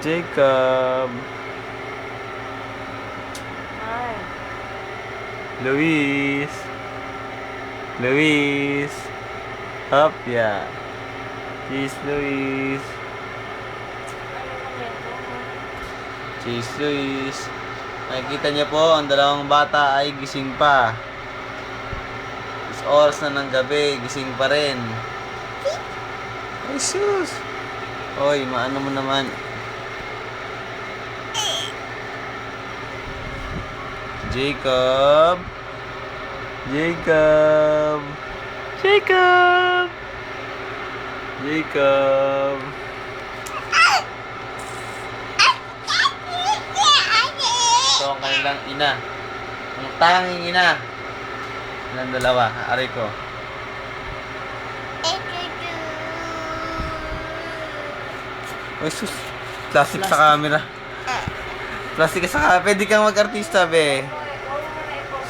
Jacob. Ay. Luis. Luis. Up, yeah. Cheese, Luis. Cheese, Luis. Nakikita niyo po, ang dalawang bata ay gising pa. Is oras na ng gabi, gising pa rin. Ay, sus! Oy, maano mo naman. Jacob. Jacob. Jacob. Jacob. Ito ang kanilang ina. Ang tanging ina. Ilang dalawa. Ari ko. Uy, sus. Plastic sa camera. Plastic sa camera. Pwede kang mag-artista, be.